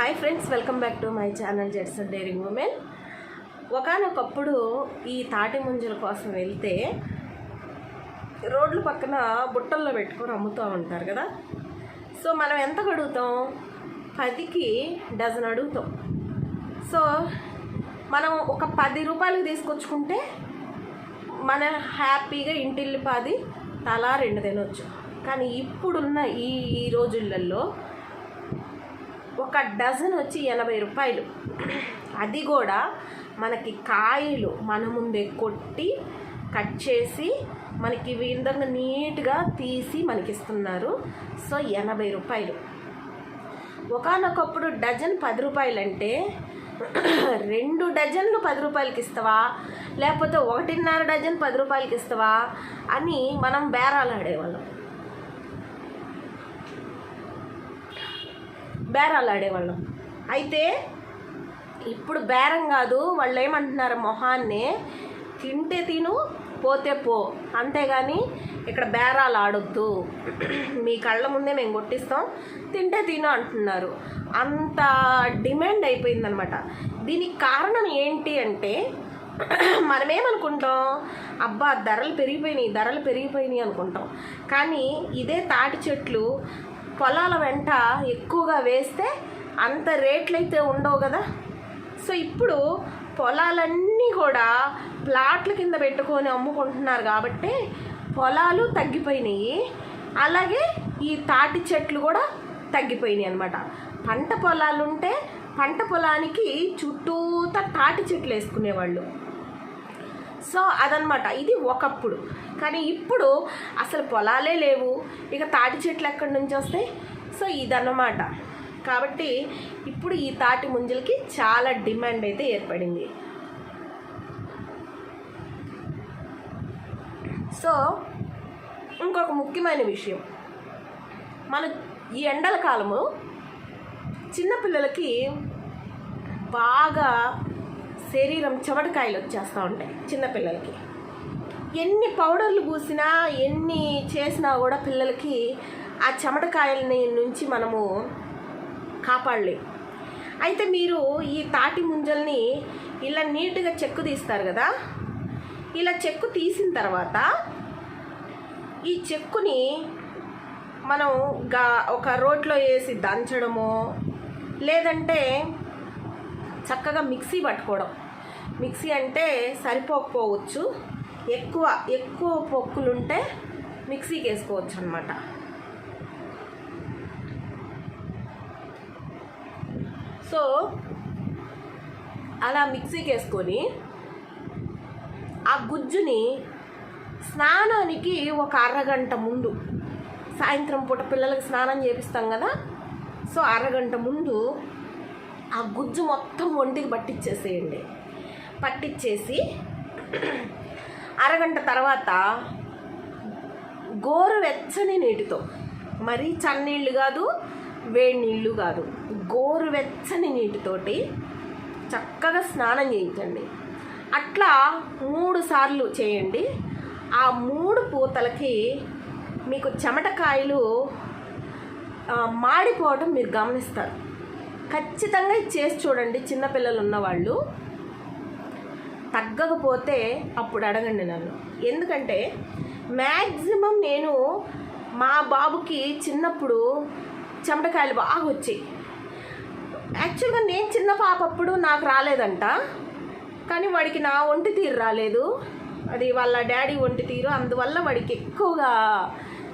Hi friends welcome back to my channel jets డైరింగ్ ఉమెన్. ఒకనొకప్పుడు ఈ తాటి ముంజల కోసం వెళ్తే రోడ్ల పక్కన బుట్టల్లో పెట్టుకొని అమ్ముతూ ఉంటారు కదా. సో మనం ఎంత అడుగుతాం పదికి డజన్ అడుగుతాం. సో మనం ఒక పది రూపాయలకి తీసుకొచ్చుకుంటే మన హ్యాపీగా ఇంటిల్లిపాది తలా రెండు తినొచ్చు. కానీ ఇప్పుడున్న ఈ ఈ రోజులలో ఒక డజన్ వచ్చి ఎనభై రూపాయలు. అది కూడా మనకి కాయలు మన ముందే కొట్టి కట్ చేసి మనకి ఈ విధంగా నీట్గా తీసి మనకి ఇస్తున్నారు సో ఎనభై రూపాయలు. ఒకనొకప్పుడు డజన్ పది రూపాయలంటే రెండు డజన్లు పది రూపాయలకి ఇస్తావా? లేకపోతే ఒకటిన్నర డజన్ పది రూపాయలకి ఇస్తావా? అని మనం బేరాలు ఆడేవాళ్ళం బేరాలు ఆడేవాళ్ళం. అయితే ఇప్పుడు బేరం కాదు వాళ్ళు ఏమంటున్నారు మొహాన్నే తింటే తిను పోతే పో. అంతేగాని ఇక్కడ బేరాలు ఆడొద్దు. మీ కళ్ళ ముందే మేము కొట్టిస్తాం తింటే తిను అంటున్నారు. అంత డిమాండ్ అయిపోయిందనమాట. దీనికి కారణం ఏంటి అంటే మనమేమనుకుంటాం అబ్బా ధరలు పెరిగిపోయినాయి ధరలు పెరిగిపోయినాయి అనుకుంటాం. కానీ ఇదే తాటి చెట్లు పొలాల వెంట ఎక్కువగా వేస్తే అంత రేట్లు అయితే ఉండవు కదా. సో ఇప్పుడు పొలాలన్నీ కూడా ప్లాట్ల కింద పెట్టుకొని అమ్ముకుంటున్నారు కాబట్టి పొలాలు తగ్గిపోయినాయి. అలాగే ఈ తాటి చెట్లు కూడా తగ్గిపోయినాయి అనమాట పంట పొలాలు ఉంటే పంట పొలానికి చుట్టూతా తాటి చెట్లు వేసుకునేవాళ్ళు. సో అదనమాట ఇది ఒకప్పుడు. కానీ ఇప్పుడు అసలు పొలాలే లేవు. ఇక తాటి చెట్లు ఎక్కడి నుంచి వస్తాయి? సో ఇదన్నమాట. కాబట్టి ఇప్పుడు ఈ తాటి ముంజలకి చాలా డిమాండ్ అయితే ఏర్పడింది. సో ఇంకొక ముఖ్యమైన విషయం. మన ఈ ఎండల కాలము చిన్నపిల్లలకి బాగా శరీరం చెమటకాయలు వచ్చేస్తూ ఉంటాయి చిన్నపిల్లలకి. ఎన్ని పౌడర్లు పూసినా ఎన్ని చేసినా కూడా పిల్లలకి ఆ చెమటకాయలని నుంచి మనము కాపాడలేం. అయితే మీరు ఈ తాటి ముంజల్ని ఇలా నీట్గా చెక్కు తీస్తారు కదా? ఇలా చెక్కు తీసిన తర్వాత ఈ చెక్కుని మనం గా ఒక రోట్లో వేసి దంచడమో లేదంటే చక్కగా మిక్సీ పట్టుకోవడం. మిక్సీ అంటే సరిపోకపోవచ్చు. ఎక్కువ ఎక్కువ పొక్కులుంటే మిక్సీకి వేసుకోవచ్చు అనమాట సో అలా మిక్సీకి వేసుకొని ఆ గుజ్జుని స్నానానికి ఒక అరగంట ముందు సాయంత్రం పూట పిల్లలకి స్నానం చేపిస్తాం కదా సో అరగంట ముందు ఆ గుజ్జు మొత్తం ఒంటికి పట్టించేసేయండి పట్టించేసి అరగంట తర్వాత గోరు వెచ్చని నీటితో మరీ చన్నీళ్ళు కాదు వేడి నీళ్ళు కాదు గోరు వెచ్చని నీటితోటి చక్కగా స్నానం చేయించండి. అట్లా మూడు సార్లు చేయండి. ఆ మూడు పూతలకి మీకు చెమటకాయలు మాడిపోవడం మీరు గమనిస్తారు. ఖచ్చితంగా ఇది చేసి చూడండి చిన్నపిల్లలు ఉన్నవాళ్ళు. తగ్గకపోతే అప్పుడు అడగండి నన్ను. ఎందుకంటే మ్యాక్సిమం నేను మా బాబుకి చిన్నప్పుడు చెమటకాయలు బాగా వచ్చాయి. యాక్చువల్గా నేను చిన్న పాప అప్పుడు నాకు రాలేదంట. కానీ వాడికి నా ఒంటి తీరు రాలేదు. అది వాళ్ళ డాడీ ఒంటి తీరు అందువల్ల వాడికి ఎక్కువగా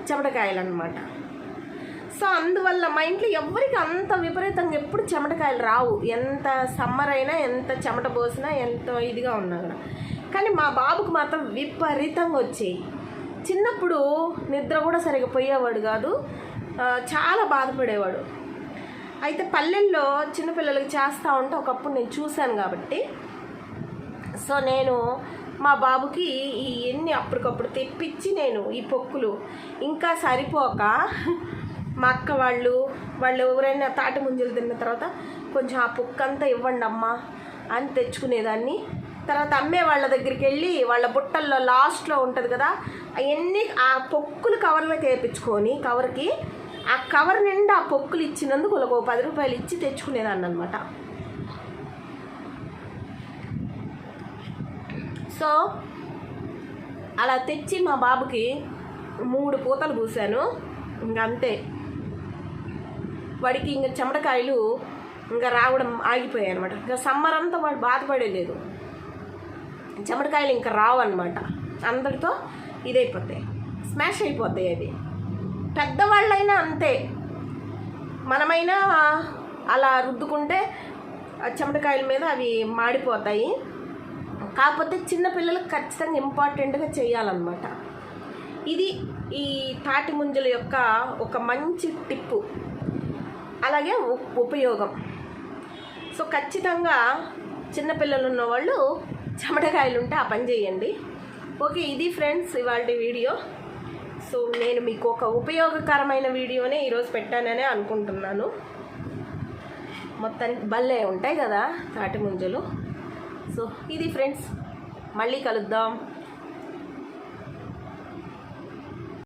చెమటకాయలు అనమాట సో అందువల్ల మా ఇంట్లో ఎవరికి అంత విపరీతంగా ఎప్పుడు చెమటకాయలు రావు. ఎంత సమ్మర్ అయినా ఎంత చెమట పోసినా ఎంత ఇదిగా ఉన్నా కూడా. కానీ మా బాబుకు మాత్రం విపరీతంగా వచ్చాయి. చిన్నప్పుడు నిద్ర కూడా సరిగా పోయేవాడు కాదు. చాలా బాధపడేవాడు. అయితే పల్లెల్లో చిన్నపిల్లలకి చేస్తూ ఉంటే ఒకప్పుడు నేను చూశాను కాబట్టి. సో నేను మా బాబుకి ఈ ఎన్ని అప్పటికప్పుడు తెప్పించి నేను ఈ పొక్కులు. ఇంకా సరిపోక మా అక్క వాళ్ళు వాళ్ళు ఎవరైనా తాటి ముంజలు తిన్న తర్వాత కొంచెం ఆ పొక్కు అంతా ఇవ్వండి అమ్మా అని తెచ్చుకునేదాన్ని. తర్వాత అమ్మే వాళ్ళ దగ్గరికి వెళ్ళి వాళ్ళ బుట్టల్లో లాస్ట్లో ఉంటుంది కదా అవన్నీ ఆ పొక్కులు కవర్లోకి వేయించుకొని కవర్కి ఆ కవర్ నిండా ఆ పొక్కులు ఇచ్చినందుకు ఒక పది రూపాయలు ఇచ్చి తెచ్చుకునేదాన్ని అనమాట సో అలా తెచ్చి మా బాబుకి మూడు పూతలు పూసాను. ఇంకంతే వాడికి ఇంకా చెమటకాయలు ఇంకా రావడం ఆగిపోయాయి అనమాట ఇంకా సమ్మర్ అంతా వాడు బాధపడేలేదు చెమటకాయలు ఇంకా రావు అనమాట అందరితో ఇదైపోతాయి. స్మాష్ అయిపోతాయి అది పెద్దవాళ్ళైనా అంతే. మనమైనా అలా రుద్దుకుంటే ఆ చెమటకాయల మీద అవి మాడిపోతాయి. కాకపోతే చిన్నపిల్లలకు ఖచ్చితంగా ఇంపార్టెంట్గా చేయాలన్నమాట. ఇది ఈ తాటి ముంజల యొక్క ఒక మంచి టిప్పు. అలాగే ఉపయోగం. సో ఖచ్చితంగా చిన్నపిల్లలు ఉన్నవాళ్ళు చెమటకాయలు ఉంటే ఆ పని చేయండి. ఓకే ఇది ఫ్రెండ్స్ ఇవాళ వీడియో. సో నేను మీకు ఒక ఉపయోగకరమైన వీడియోనే ఈరోజు పెట్టాననే అనుకుంటున్నాను. మొత్తానికి భలే ఉంటాయి కదా తాటి ముంజలు. సో ఇది ఫ్రెండ్స్ మళ్ళీ కలుద్దాం.